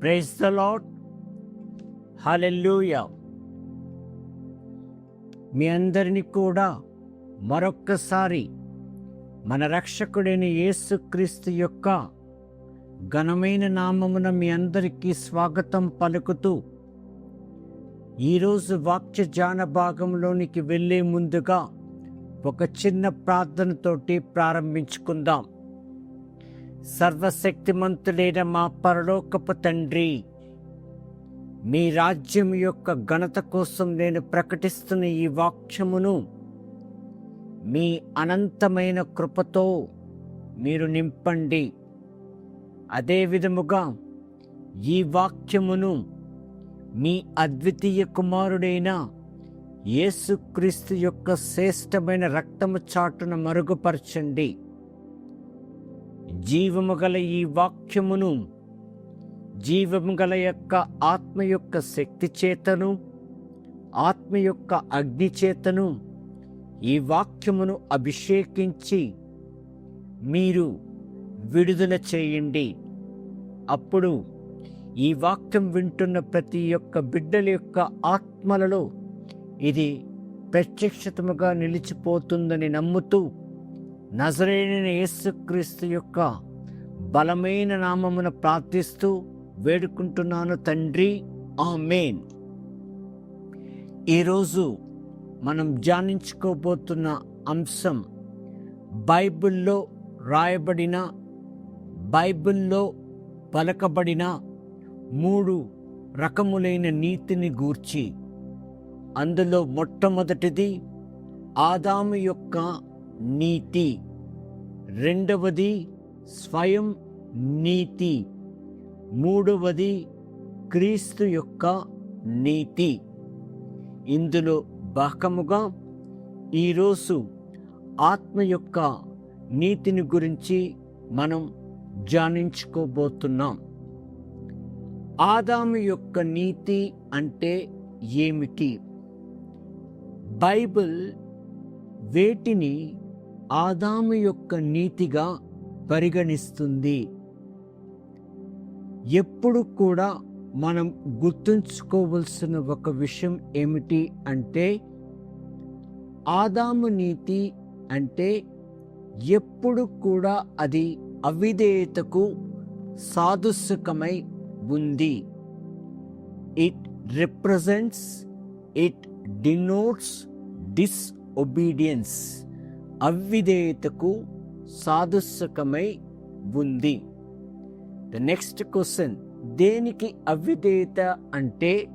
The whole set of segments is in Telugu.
ప్రైజ్ ద లాడ్ హలెల్లుయా మీ అందరినీ కూడా మరొక్కసారి మన రక్షకుడైన యేసుక్రీస్తు యొక్క ఘనమైన నామమున మీ అందరికీ స్వాగతం పలుకుతూ ఈరోజు వాక్య జాన భాగంలోనికి వెళ్ళే ముందుగా ఒక చిన్న ప్రార్థనతోటి ప్రారంభించుకుందాం. సర్వశక్తిమంతుడైన మా పరలోకపు తండ్రి మీ రాజ్యం యొక్క ఘనత కోసం నేను ప్రకటిస్తున్న ఈ వాక్యమును మీ అనంతమైన కృపతో మీరు నింపండి. అదే విధముగా ఈ వాక్యమును మీ అద్వితీయ కుమారుడైన యేసుక్రీస్తు యొక్క శ్రేష్టమైన రక్తము చాటున మరుగుపరచండి. జీవము గల ఈ వాక్యమును జీవము గల యొక్క ఆత్మ యొక్క శక్తి చేతను ఆత్మ యొక్క అగ్ని చేతను ఈ వాక్యమును అభిషేకించి మీరు విడుదల చేయండి. అప్పుడు ఈ వాక్యం వింటున్న ప్రతి ఒక్క బిడ్డల యొక్క ఆత్మలలో ఇది ప్రత్యక్షతముగా నిలిచిపోతుందని నమ్ముతూ నజరేణ యేసుక్రీస్తు యొక్క బలమైన నామమున ప్రార్థిస్తూ వేడుకుంటున్నాను తండ్రి. ఆ మెయిన్ ఈరోజు మనం ధ్యానించుకోబోతున్న అంశం బైబిల్లో రాయబడిన బైబిల్లో పలకబడిన మూడు రకములైన నీతిని గూర్చి అందులో మొట్టమొదటిది ఆదాము యొక్క నీతి. రెండవది స్వయం నీతి. మూడవది క్రీస్తు యొక్క నీతి. ఇందులో భాగముగా ఈరోజు ఆత్మ యొక్క నీతిని గురించి మనం ధ్యానించుకోబోతున్నాం ఆదాము యొక్క నీతి అంటే ఏమిటి? బైబిల్ వేటిని ఆదాము యొక్క నీతిగా పరిగణిస్తుంది. ఎప్పుడు కూడా మనం గుర్తుంచుకోవలసిన ఒక విషయం ఏమిటి అంటే ఆదాము నీతి అంటే ఎప్పుడు కూడా అది అవిధేయతకు సాదుస్సుకమై ఉంది. It represents it denotes disobedience అవిధేయతకు సాదుసకమై ఉంది. ద నెక్స్ట్ క్వశ్చన్ దేనికి అవిధేయత అంటే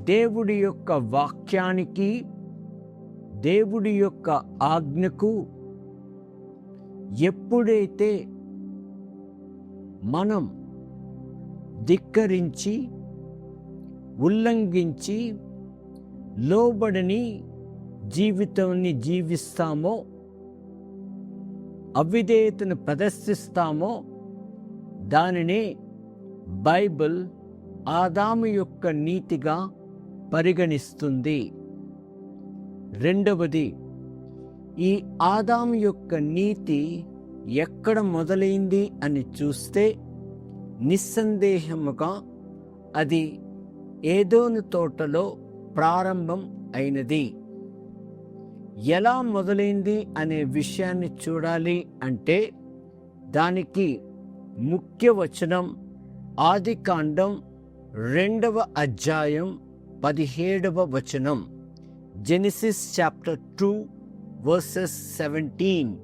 దేవుడి యొక్క వాక్యానికి దేవుడి యొక్క ఆజ్ఞకు ఎప్పుడైతే మనం ధిక్కరించి ఉల్లంఘించి లోబడని జీవితాన్ని జీవిస్తామో అవిధేయతను ప్రదర్శిస్తామో దానిని బైబిల్ ఆదాము యొక్క నీతిగా పరిగణిస్తుంది. రెండవది ఈ ఆదాము యొక్క నీతి ఎక్కడ మొదలైంది అని చూస్తే నిస్సందేహముగా అది ఏదోని తోటలో ప్రారంభం అయినది. ఎలా మొదలైంది అనే విషయాన్ని చూడాలి అంటే దానికి ముఖ్య వచనం ఆది కాండం రెండవ అధ్యాయం పదిహేడవ వచనం. Genesis chapter two verses seventeen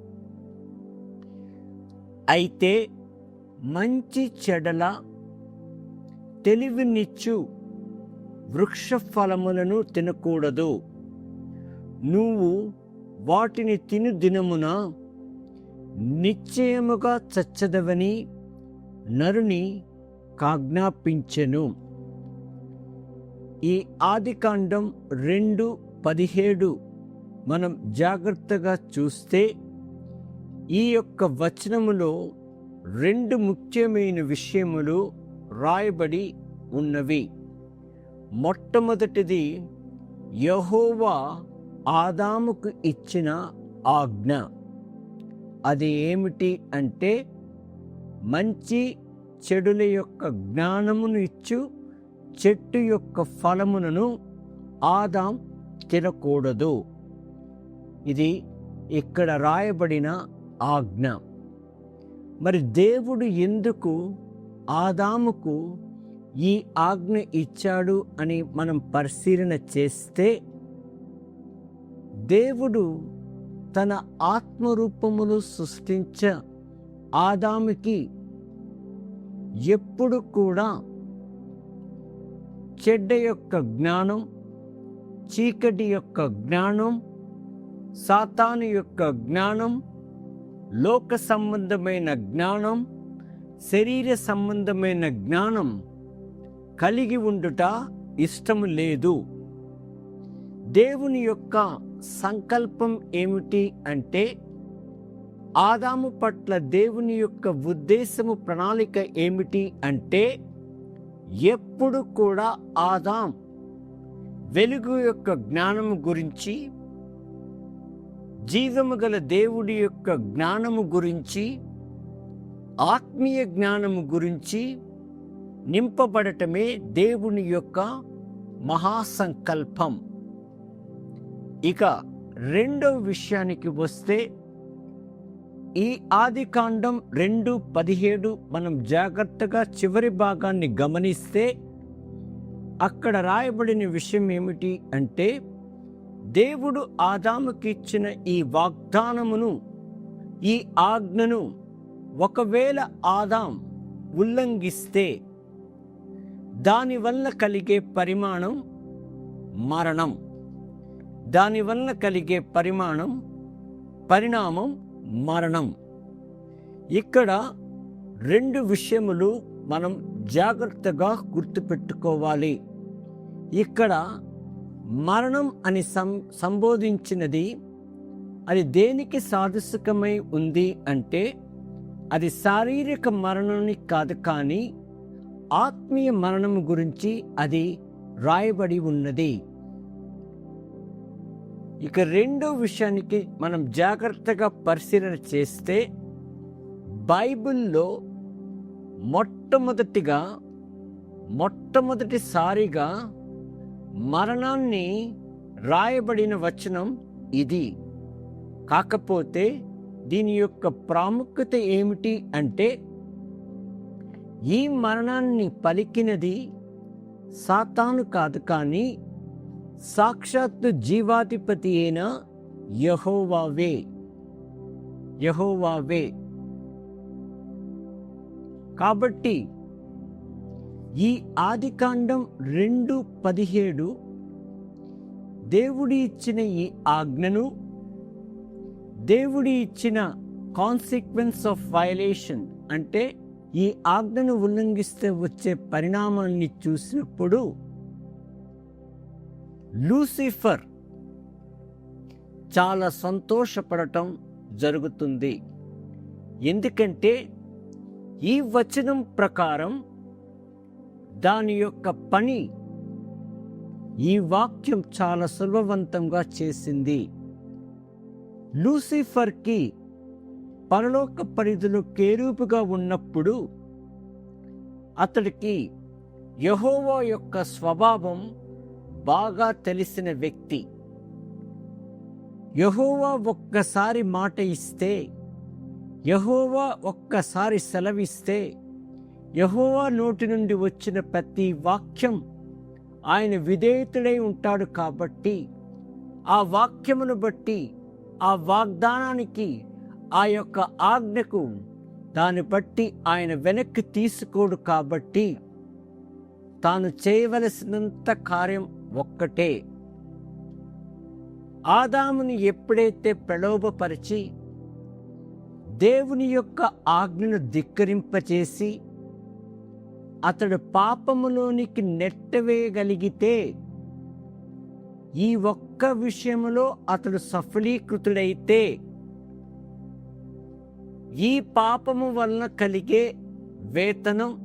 అయితే మంచి చెడల తెలివినిచ్చు వృక్ష ఫలములను తినకూడదు. నువ్వు వాటిని తిను దినమున నిశ్చయముగా చచ్చదవని నరుని కాజ్ఞాపించెను. ఈ ఆదికాండం రెండు పదిహేడు మనం జాగ్రత్తగా చూస్తే ఈ యొక్క వచనములో రెండు ముఖ్యమైన విషయములు రాయబడి ఉన్నవి. మొట్టమొదటిది యహోవా ఆదాముకు ఇచ్చిన ఆజ్ఞ. అది ఏమిటి అంటే మంచి చెడుల యొక్క జ్ఞానమును ఇచ్చు చెట్టు యొక్క ఫలములను ఆదాం తినకూడదు. ఇది ఇక్కడ రాయబడిన ఆజ్ఞ. మరి దేవుడు ఎందుకు ఆదాముకు ఈ ఆజ్ఞ ఇచ్చాడు అని మనం పరిశీలన చేస్తే దేవుడు తన ఆత్మరూపమును సృష్టించ ఆదాముకి ఎప్పుడు కూడా చెడ్డ యొక్క జ్ఞానం చీకటి యొక్క జ్ఞానం సాతాను యొక్క జ్ఞానం లోక సంబంధమైన జ్ఞానం శరీర సంబంధమైన జ్ఞానం కలిగి ఉండుట ఇష్టం లేదు. దేవుని యొక్క సంకల్పం ఏమిటి అంటే ఆదాము పట్ల దేవుని యొక్క ఉద్దేశము ప్రణాళిక ఏమిటి అంటే ఎప్పుడు కూడా ఆదాం వెలుగు యొక్క జ్ఞానము గురించి జీవము గల దేవుడి యొక్క జ్ఞానము గురించి ఆత్మీయ జ్ఞానము గురించి నింపబడటమే దేవుని యొక్క మహాసంకల్పం. ఇక రెండో విషయానికి వస్తే ఈ ఆదికాండం రెండు పదిహేడు మనం జాగ్రత్తగా చివరి భాగాన్ని గమనిస్తే అక్కడ రాయబడిన విషయం ఏమిటి అంటే దేవుడు ఆదాముకి ఇచ్చిన ఈ వాగ్దానమును ఈ ఆజ్ఞను ఒకవేళ ఆదాం ఉల్లంఘిస్తే దానివల్ల కలిగే పరిమాణం మరణం. దానివల్ల కలిగే పరిమాణం పరిణామం మరణం. ఇక్కడ రెండు విషయములు మనం జాగ్రత్తగా గుర్తుపెట్టుకోవాలి. ఇక్కడ మరణం అని సం సంబోధించినది అది దేనికి సాదృశకమై ఉంది అంటే అది శారీరక మరణాన్ని కాదు కానీ ఆత్మీయ మరణం గురించి అది రాయబడి ఉన్నది. ఇక రెండో విషయానికి మనం జాగ్రత్తగా పరిశీలన చేస్తే బైబిల్లో మొట్టమొదటిగా మొట్టమొదటిసారిగా మరణాన్ని రాయబడిన వచనం ఇది. కాకపోతే దీని యొక్క ప్రాముఖ్యత ఏమిటి అంటే ఈ మరణాన్ని పలికినది సాతాను కాదు కానీ సాక్షాత్తు జీవాధిపతి అయిన యహోవావే. యహోవావే. కాబట్టి ఈ ఆదికాండం రెండు పదిహేడు దేవుడి ఇచ్చిన ఈ ఆజ్ఞను దేవుడి ఇచ్చిన కాన్సిక్వెన్స్ ఆఫ్ వయలేషన్ అంటే ఈ ఆజ్ఞను ఉల్లంఘిస్తే వచ్చే పరిణామాన్ని చూసినప్పుడు లూసిఫర్ చాలా సంతోషపడటం జరుగుతుంది. ఎందుకంటే ఈ వచనం ప్రకారం దాని యొక్క పని ఈ వాక్యం చాలా సులభవంతంగా చేసింది. లూసిఫర్కి పరలోక పరిధిలో కేరూపుగా ఉన్నప్పుడు అతడికి యహోవా యొక్క స్వభావం బాగా తెలిసిన వ్యక్తి. యహోవా ఒక్కసారి మాట ఇస్తే యహోవా ఒక్కసారి సెలవిస్తే యహోవా నోటి నుండి వచ్చిన ప్రతి వాక్యం ఆయన విధేయతుడై ఉంటాడు కాబట్టి ఆ వాక్యమును బట్టి ఆ వాగ్దానానికి ఆ యొక్క ఆజ్ఞకు దాన్ని బట్టి ఆయన వెనక్కి తీసుకోడు కాబట్టి తాను చేయవలసినంత కార్యం ఒక్కటే. ఆదాముని ఎప్పుడైతే ప్రలోభపరిచి దేవుని యొక్క ఆజ్ఞను ధిక్కరింపచేసి అతడు పాపములోనికి నెట్టవేయగలిగితే ఈ ఒక్క విషయంలో అతడు సఫలీకృతుడైతే ఈ పాపము వలన కలిగే వేతనం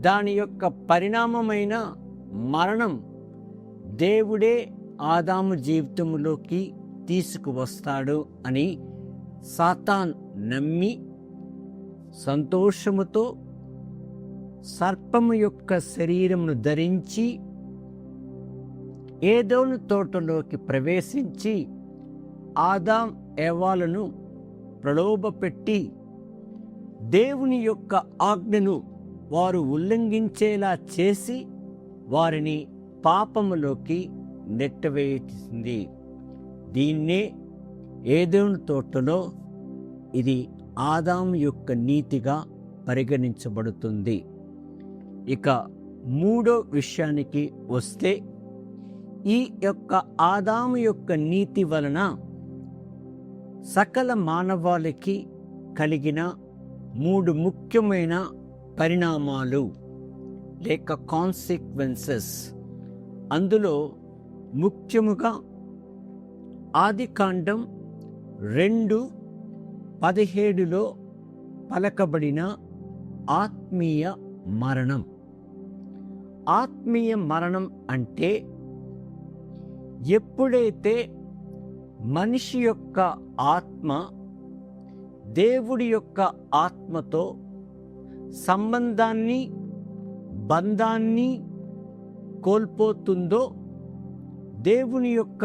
దాని యొక్క పరిణామమైన మరణం దేవుడే ఆదాము జీవితంలోకి తీసుకువస్తాడు అని సాతాన్ నమ్మి సంతోషముతో సర్పము యొక్క శరీరమును ధరించి ఏదోను తోటలోకి ప్రవేశించి ఆదాం ఏవాలను ప్రలోభపెట్టి దేవుని యొక్క ఆజ్ఞను వారు ఉల్లంఘించేలా చేసి వారిని పాపములోకి నెట్టవేసింది దీన్నే ఏదేను తోటలో ఇది ఆదాం యొక్క నీతిగా పరిగణించబడుతుంది. ఇక మూడో విషయానికి వస్తే ఈ యొక్క ఆదాము యొక్క నీతి వలన సకల మానవాళికి కలిగిన మూడు ముఖ్యమైన పరిణామాలు లేక కాన్సిక్వెన్సెస్ అందులో ముఖ్యముగా ఆదికాండం రెండు పదిహేడులో పలకబడిన ఆత్మీయ మరణం. ఆత్మీయ మరణం అంటే ఎప్పుడైతే మనిషి యొక్క ఆత్మ దేవుడి యొక్క ఆత్మతో సంబంధాన్ని బంధాన్ని కోల్పోతుందో దేవుని యొక్క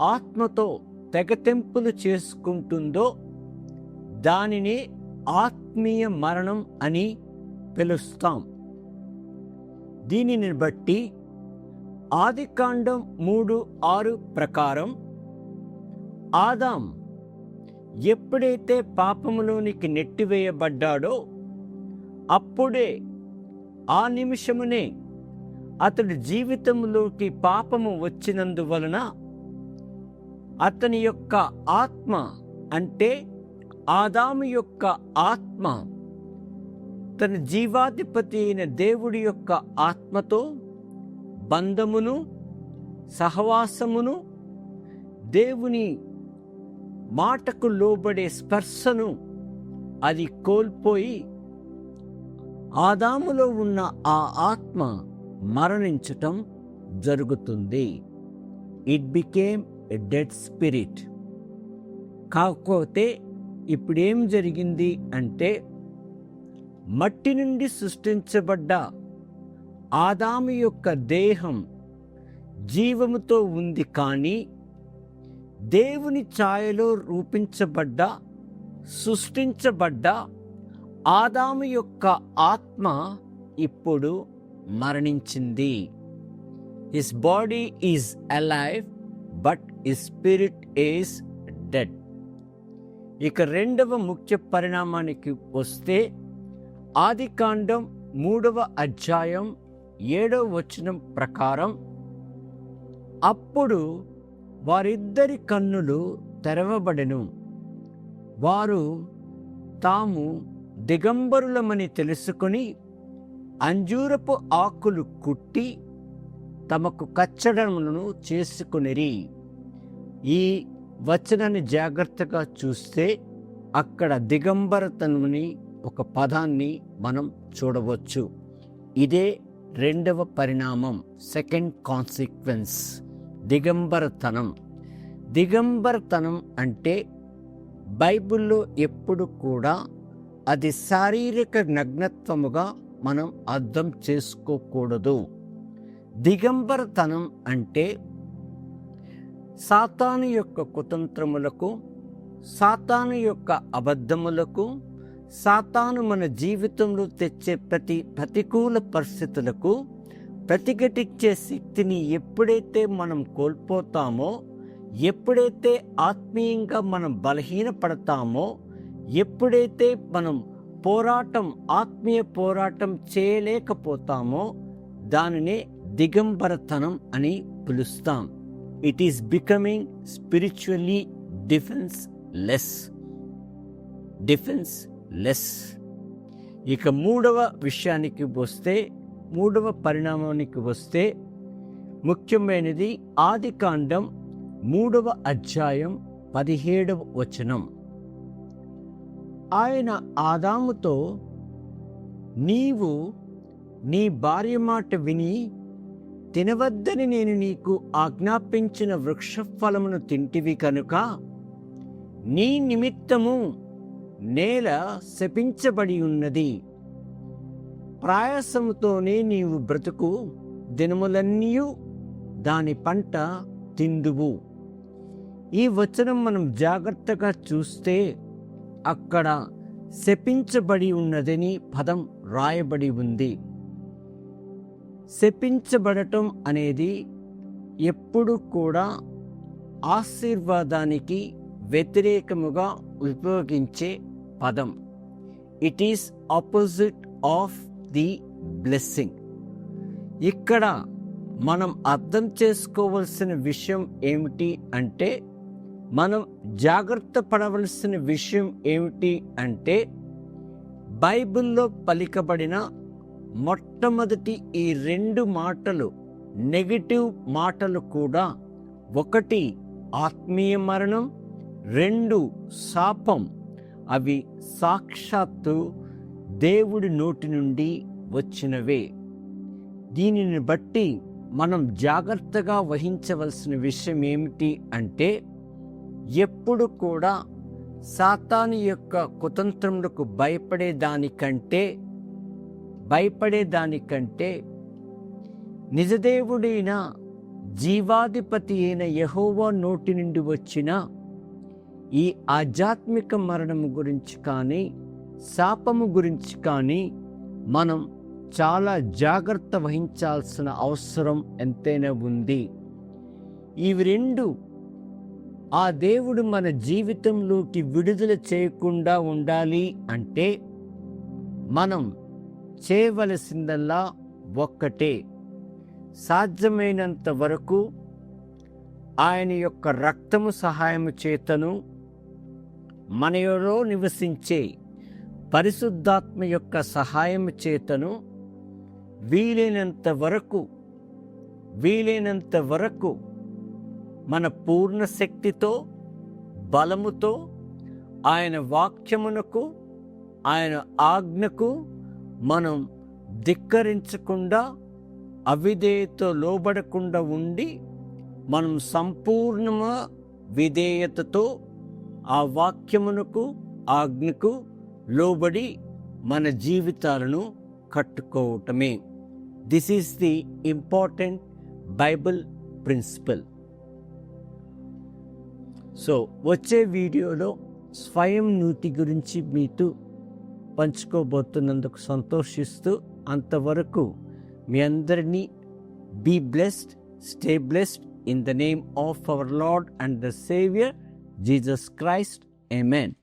ఆత్మతో తెగతెంపులు చేసుకుంటుందో దానిని ఆత్మీయ మరణం అని పిలుస్తాం. దీనిని బట్టి ఆదికాండం మూడు ఆరు ప్రకారం ఆదాం ఎప్పుడైతే పాపములోనికి నెట్టివేయబడ్డాడో అప్పుడే ఆ నిమిషమునే అతడి జీవితంలోకి పాపము వచ్చినందువలన అతని యొక్క ఆత్మ అంటే ఆదాము యొక్క ఆత్మ తన జీవాధిపతి అయిన దేవుడి యొక్క ఆత్మతో బంధమును సహవాసమును దేవుని మాటకు లోబడే స్పర్శను అది కోల్పోయి ఆదాములో ఉన్న ఆ ఆత్మ మరణించటం జరుగుతుంది. It became a dead spirit కాకపోతే ఇప్పుడేం జరిగింది అంటే మట్టి నుండి సృష్టించబడ్డ ఆదాము యొక్క దేహం జీవముతో ఉంది కానీ దేవుని ఛాయలో రూపించబడ్డ సృష్టించబడ్డ ఆదాము యొక్క ఆత్మ ఇప్పుడు మరణించింది. His body is alive but his spirit is dead ఇక రెండవ ముఖ్య పరిణామానికి వస్తే ఆదికాండం మూడవ అధ్యాయం ఏడవ వచనం ప్రకారం అప్పుడు వారిద్దరి కన్నులు తెరవబడెను. వారు తాము దిగంబరులమని తెలుసుకొని అంజూరపు ఆకులు కుట్టి తమకు కచ్చడములను చేసుకునిరి. ఈ వచనాన్ని జాగ్రత్తగా చూస్తే అక్కడ దిగంబరతనుని ఒక పదాన్ని మనం చూడవచ్చు. ఇదే రెండవ పరిణామం సెకండ్ కాన్సిక్వెన్స్ దిగంబరతనం. దిగంబరతనం అంటే బైబిల్లో ఎప్పుడు కూడా అది శారీరక నగ్నత్వముగా మనం అర్థం చేసుకోకూడదు. దిగంబరతనం అంటే సాతాను యొక్క కుతంత్రములకు సాతాను యొక్క అబద్ధములకు సాతాను మన జీవితంలో తెచ్చే ప్రతి ప్రతికూల పరిస్థితులకు ప్రతిఘటించే శక్తిని ఎప్పుడైతే మనం కోల్పోతామో ఎప్పుడైతే ఆత్మీయంగా మనం బలహీనపడతామో ఎప్పుడైతే మనం పోరాటం ఆత్మీయ పోరాటం చేయలేకపోతామో దానినే దిగంబరతనం అని పిలుస్తాం. It is becoming spiritually defenceless defenceless ఇక మూడవ విషయానికి వస్తే మూడవ పరిణామానికి వస్తే ముఖ్యమైనది ఆదికాండం మూడవ అధ్యాయం పదిహేడవ వచనం. ఆయన ఆదాముతో నీవు నీ భార్య మాట విని తినవద్దని నేను నీకు ఆజ్ఞాపించిన వృక్షఫలమును తింటివి కనుక నీ నిమిత్తము నేల శపించబడి ఉన్నది. ప్రయాసముతోనే నీవు బ్రతుకు దినములన్నీ దాని పంట తిందువు. ఈ వచనం మనం జాగ్రత్తగా చూస్తే అక్కడ శపించబడి ఉన్నదని పదం రాయబడి ఉంది. శపించబడటం అనేది ఎప్పుడు కూడా ఆశీర్వాదానికి వ్యతిరేకముగా ఉపయోగించే పదం. It is opposite of the blessing ఇక్కడ మనం అర్థం చేసుకోవలసిన విషయం ఏమిటి అంటే మనం జాగ్రత్త పడవలసిన విషయం ఏమిటి అంటే బైబిల్లో పలికబడిన మొట్టమొదటి ఈ రెండు మాటలు నెగిటివ్ మాటలు కూడా ఒకటి ఆత్మీయ మరణం రెండు శాపం. అవి సాక్షాత్తు దేవుడి నోటి నుండి వచ్చినవే. దీనిని బట్టి మనం జాగ్రత్తగా వహించవలసిన విషయం ఏమిటి అంటే ఎప్పుడు కూడా సాతాను యొక్క కుతంత్రములకు భయపడే దానికంటే భయపడే దానికంటే నిజదేవుడైన జీవాధిపతి అయిన యహోవా నోటి నుండి వచ్చిన ఈ ఆధ్యాత్మిక మరణము గురించి కానీ శాపము గురించి కానీ మనం చాలా జాగ్రత్త వహించాల్సిన అవసరం ఎంతైనా ఉంది. ఇవి రెండు ఆ దేవుడు మన జీవితంలోకి విడుదల చేయకుండా ఉండాలి అంటే మనం చేయవలసిందల్లా ఒక్కటే. సాధ్యమైనంత వరకు ఆయన యొక్క రక్తము సహాయము చేతను మనలో నివసించే పరిశుద్ధాత్మ యొక్క సహాయము చేతను వీలైనంత వరకు వీలైనంత వరకు మన పూర్ణ శక్తితో బలముతో ఆయన వాక్యమునకు ఆయన ఆజ్ఞకు మనం ధిక్కరించకుండా అవిధేయతో లోబడకుండా ఉండి మనం సంపూర్ణమ విధేయతతో ఆ వాక్యమునకు ఆజ్ఞకు లోబడి మన జీవితాలను కట్టుకోవటమే. This is the important Bible principle so వచ్చే వీడియోలో స్వయం నూతి గురించి మీతో పంచుకోబోతున్నందుకు సంతోషిస్తూ అంతవరకు మీ అందరినీ be blessed stay blessed in the name of our Lord and the saviour Jesus Christ amen